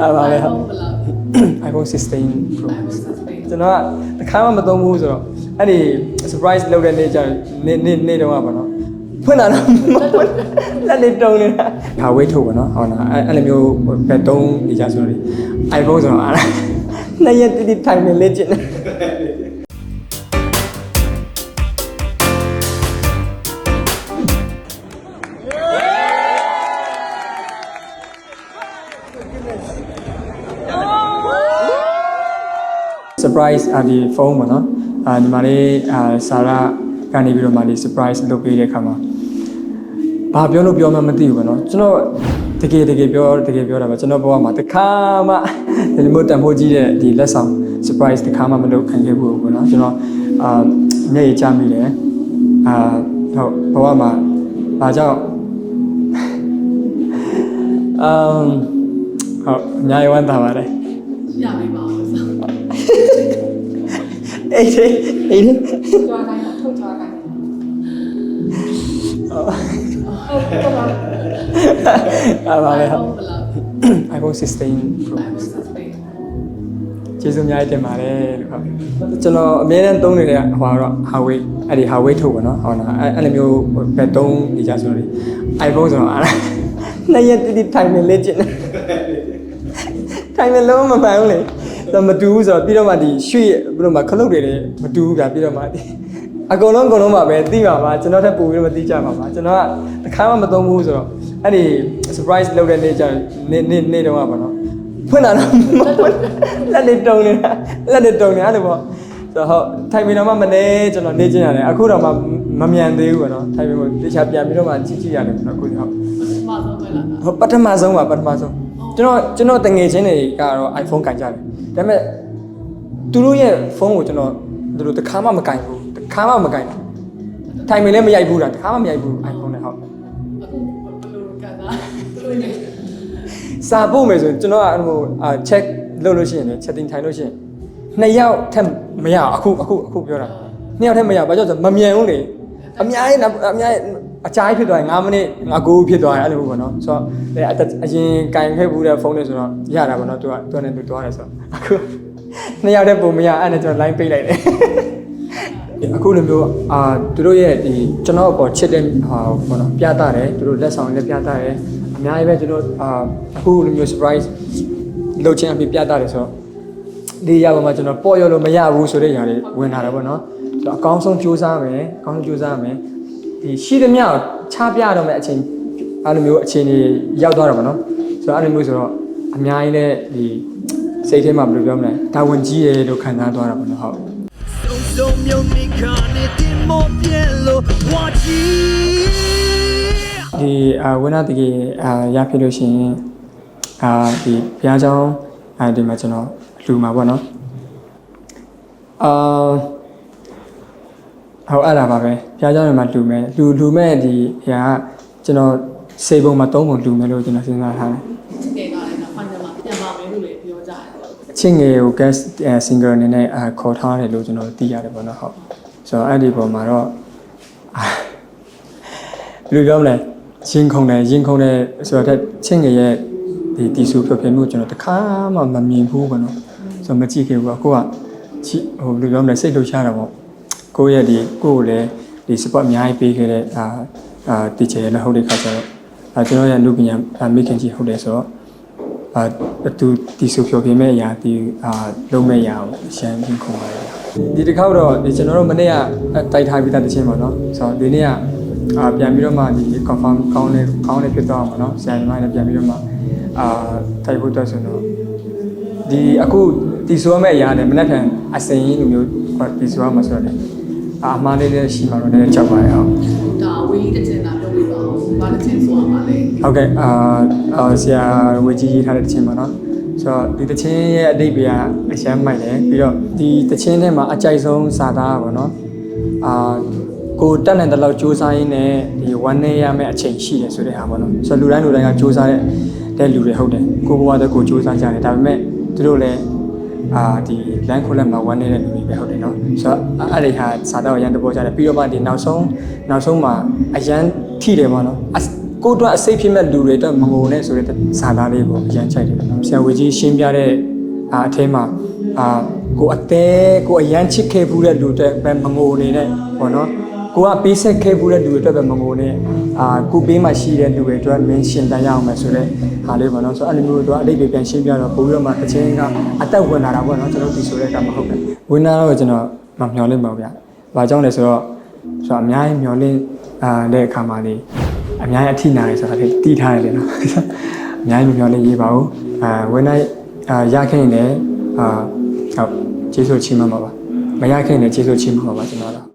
အားပါလေဟုတ်ဘလောက် iPhone 16 Pro အဲ့ဒါစပိန်ကျွန်တော်ကတစ်ခါမှမသုံးဘူးဆိုတော့အဲ့ဒီ surprise လုပ်တဲ့နေ့ကျရင်နေ့နေ့နေ့တုန်းကပါနော်ဖွင့်လာတော့လက်လေးတုံနေတာဒါဝေးထုတ်ပါနော်ဟုတ်လားအဲ့အဲ့လိုမျိုးဘယ်သုံးနေကြဆိုတော့ iPhone ဆိုတော့အားနှစ်ရက်တိတိထိုင်နေလေ့ကျင့် surprise အာဒီဖုန်းပေါ့နော်အာဒီမှာလေးအာစာရကနေပြီးတော့မှလေး surprise လုပ်ပေးတဲ့ခါမှာဘာပြောလို့ပြောမှမသိဘူးပေါ့နော်ကျွန်တော်တကယ်တကယ်ပြောတကယ်ပြောတာပါကျွန်တော်ဘဝမှာတစ်ခါမှဒီလိုမျိုးတန်ဖိုးကြီးတဲ့ဒီလက်ဆောင် surprise တစ်ခါမှမလုပ်ခံခဲ့ဘူးပေါ့နော်ကျွန်တော်အာမျက်ရည်ကျမိတယ်အာဟုတ်ဘဝမှာဘာကြောင့်အမ်ဟုတ်အများကြီးဝမ်းသာပါတယ်ရပြီပါဦးဆို အေးအေးအေးကြွားတိုင်းထုတ်ကြွားတိုင်းဟုတ်ကဲ့ပါအားပါလေဟုတ်ဘလောက် iPhone 16 Pro အဲ့ဒါစပိန်ကျေးဇူးအများကြီးတင်ပါတယ်လို့ဟုတ်ကျွန်တော်အမြဲတမ်းသုံးနေတဲ့ဟိုကတော့ Huawei အဲ့ဒီ Huawei ထုတ်ပါတော့ဟုတ်လားအဲ့အဲ့လိုမျိုးဘယ်သုံးနေကြဆိုတော့ iPhone ဆိုတော့အားနှစ်ရက်တိတိထိုင်နေလေ့ကျင့်နေထိုင်နေလုံးမမှန်ဘူးလေ တော့မတူဘူးဆိုတော့ပြီးတော့မှဒီရွှေ့ပြီးတော့မှခလုတ်တွေလည်းမတူဘူးဗျာပြီးတော့မှဒီအကုန်လုံးအကုန်လုံးပါပဲသိပါပါကျွန်တော်ထပ်ပို့ပြီးတော့မသိကြပါပါကျွန်တော်ကတစ်ခါမှမသုံးဘူးဆိုတော့အဲ့ဒီ surprise လုပ်တဲ့နေ့ကျရင်နေ့နေ့နေ့တုန်းကပါတော့ဖွင့်လာတော့လက်လေးတုံနေတာလက်လေးတုံနေအဲ့လိုပေါ့ ဆိုတော့ဟုတ်ထိုင်ပင်တော့မှမနေကျွန်တော်နေချင်းရတယ်အခုတော့မှမမြန်သေးဘူးပေါ့နော်ထိုင်ပင်ကိုတခြားပြန်ပြီးတော့မှကြည့်ကြည့်ရတယ်ပေါ့နော်အခုဟုတ်ပထမဆုံးပဲလားဟိုပထမဆုံးပါပထမဆုံးကျွန်တော်ကျွန်တော်တငယ်ချင်းတွေကတော့ iPhone ကန်ကြတယ်ဒါပေမဲ့သူတို့ရဲ့ဖုန်းကိုကျွန်တော်သူတို့တစ်ခါမှမကန်ဘူးတစ်ခါမှမကန်ဘူးထိုင်ပင်လည်းမရိုက်ဘူးတာတစ်ခါမှမရိုက်ဘူး iPhone နဲ့ဟုတ်အခုဘယ်လိုကန်တာသူနေစာပို့မယ်ဆိုရင်ကျွန်တော်ကအဲ့လိုအာ check လုပ်လို့ရှိရင်လည်း chatting ထိုင်လို့ရှိရင် နှစ်ယောက်ထက်မရအောင်အခုအခုအခုပြောတာနှစ်ယောက်ထက်မရဘာကြောင့်ဆိုမမြန်ဘူးလေအများကြီးနောက်အများကြီးအကြာကြီးဖြစ်သွားရင်9မိနစ်9ကိုဖြစ်သွားရင်အဲ့လိုပေါ့နော်ဆိုတော့အဲအတက်အရင်ကင်ခဲ့ဘူးတဲ့ဖုန်းတွေဆိုတော့ရတာပေါ့နော်သူကသူနဲ့သူသွားတယ်ဆိုတော့အခုနှစ်ယောက်တည်းပုံမရအဲ့နဲ့ကျွန်တော် line ပိတ်လိုက်တယ်အခုလိုမျိုးအာသူတို့ရဲ့ဒီကျွန်တော်အပေါ်ချစ်တဲ့ဟာပေါ့နော်ပြသတယ်သူတို့လက်ဆောင်လည်းပြသတယ်အများကြီးပဲကျွန်တော်အာအခုလိုမျိုး surprise လုပ်ခြင်းအဖြစ်ပြသတယ်ဆိုတော့ နေရာပေါ်မှာကျွန်တော်ပေါ့ရောလို့မရဘူးဆိုတဲ့ညာတွေဝင်လာတယ်ပေါ့နော်ဆိုတော့အကောင်းဆုံးကြိုးစားမယ်အကောင်းဆုံးကြိုးစားမယ်ဒီရှိသမျှချပြတော့မယ်အချိန်အဲ့လိုမျိုးအချိန်ကြီးရောက်သွားတော့ပေါ့နော်ဆိုတော့အဲ့လိုမျိုးဆိုတော့အများကြီးနဲ့ဒီစိတ်ထဲမှာဘယ်လိုပြောမလဲတာဝန်ကြီးရဲ့လို့ခံစားသွားတာပေါ့နော်ဟုတ်ဆုံးမြုံနေခါနေဒီမောပြဲလို့ဝါကြီးဒီအဝနာတကြီးအရဖြစ်လို့ရှိရင်အာဒီဘုရားကျောင်းအဲဒီမှာကျွန်တော် လူမှာပေါ့နော်အာဟောအဲ့ဒါပါပဲဘုရားကျောင်းတွေမှာလူမယ်လူလူမဲ့ဒီဘုရားကကျွန်တော်စေပုံမှာသုံးပုံလူမယ်လို့ကျွန်တော်စဉ်းစားထားတယ်ချစ်ခဲ့တာလည်းဖိုင်နယ်မှာပြန်ပါမယ်လို့လည်းပြောကြတယ်ပေါ့အချင်းငယ်ကို guest singer အနေနဲ့အာခေါ်ထားတယ်လို့ကျွန်တော်သိရတယ်ပေါ့နော်ဟုတ်ဆိုတော့အဲ့ဒီပုံမှာတော့အာဘယ်လိုပြောမလဲရင်ခုန်တယ်ရင်ခုန်တယ်ဆိုတော့ချင်းငယ်ရဲ့ဒီတီဆူဖြောပြမှုကျွန်တော်တခါမှမမြင်ဘူးပေါ့နော် ဆိုတော့မကြည့်ခဲ့ဘူးအခုကချီဟိုဘယ်လိုပြောမလဲစိတ်လှုပ်ရှားတာပေါ့ကိုယ့်ရဲ့ဒီကိုယ့်ကိုလည်းဒီ support အများကြီးပေးခဲ့တဲ့အာအာတီချာလည်းဟုတ်တဲ့ခါကျတော့အာကျွန်တော်ရဲ့လူပညာမိခင်ကြီးဟုတ်တယ်ဆိုတော့အာသူဒီဆိုဖြောပြမဲ့အရာဒီအာလုံးမဲ့အရာကိုရှမ်းပြင်ခုံပါတယ်ဒီတစ်ခေါက်တော့ဒီကျွန်တော်တို့မနေ့ကတိုက်ထားပြီးသားတခြင်းပေါ့နော်ဆိုတော့ဒီနေ့ကအာပြန်ပြီးတော့မှဒီ confirm ကောင်းနေကောင်းနေဖြစ်သွားအောင်ပေါ့နော်ဆရာညီမလည်းပြန်ပြီးတော့မှအာတိုက်ဖို့အတွက်ဆိုတော့ဒီအခု ဒီဆိုရမယ့်အရာနဲ့မနေ့ကအစင်ကြီးလိုမျိုးဒီဆိုရမှာဆိုတော့လေအာအမှားလေးလည်းရှိမှာတော့လည်းကြောက်ပါရအောင်ဒါဝေးတစ်ချင်တာပြောပြပါဦးဘာတစ်ချင်ဆိုအောင်ပါလဲဟုတ်ကဲ့အာအာဆရာဝေကြီးရေးထားတဲ့တခြင်းပါနော်ဆိုတော့ဒီတခြင်းရဲ့အတိတ်ကအရှမ်းမိုက်တယ်ပြီးတော့ဒီတခြင်းထဲမှာအကြိုက်ဆုံးစာသားပါနော်အာကိုတက်နိုင်တဲ့လောက်စူးစမ်းရင်းနဲ့ဒီဝမ်းနေရမယ့်အချိန်ရှိတယ်ဆိုတဲ့ဟာပေါ့နော်ဆိုတော့လူတိုင်းလူတိုင်းကစူးစမ်းတဲ့တဲ့လူတွေဟုတ်တယ်ကိုဘဝတည်းကိုစူးစမ်းကြတယ်ဒါပေမဲ့သူတို့လည်း အာဒီလမ်းခိုးလက်မှာဝမ်းနေတဲ့လူတွေပဲဟုတ်တယ်နော်ဆိုတော့အဲ့ဒီဟာစာသားကိုရန်တပေါ်ကြတယ်ပြီးတော့မှဒီနောက်ဆုံးနောက်ဆုံးမှာအရန်ထိတယ်ပေါ့နော်အကိုယ့်အတွက်အစိတ်ဖြစ်မဲ့လူတွေအတွက်မငိုနဲ့ဆိုတဲ့ဇာတာလေးကိုအရန်ချိုက်တယ်နော်ဆရာဝေကြီးရှင်းပြတဲ့အာအထဲမှာအာ ကိုအသေးကိုအရန်ချစ်ခဲ့ဘူးတဲ့လူတွေပဲမငိုနေနဲ့ပေါ့နော်ကိုကပေးဆက်ခဲ့ဘူးတဲ့လူတွေအတွက်ပဲမငိုနဲ့အာကိုပေးမှရှိတဲ့လူတွေအတွက်မင်းရှင်တန်ရအောင်မယ်ဆိုတဲ့ဟာလေးပေါ့နော်ဆိုတော့အဲ့လိုမျိုးတော့အတိတ်ပဲပြန်ရှင်းပြတော့ပို့ပြီးတော့မှတစ်ချင်းကအသက်ဝင်လာတာပေါ့နော်ကျွန်တော်ဒီဆိုတဲ့ကမဟုတ်ဘူးဝင်လာတော့ကျွန်တော်မမျှော်လင့်ပါဘူးဗျ။ဘာကြောင့်လဲဆိုတော့ဆိုတော့အများကြီးမျှော်လင့်အာတဲ့အခါမှာလေအများကြီးအထိနာတယ်ဆိုတာလေတီးထားတယ်လေနော်။အများကြီးမမျှော်လင့်ရေးပါဘူး။အာဝင်လိုက်အာရခဲ့ရင်လည်းအာ ဟုတ်ကျေးဇူးချီးမွမ်းပါပါ။မရခဲ့ရင်လည်းကျေးဇူးချီးမွမ်းပါပါကျွန်တော်တော့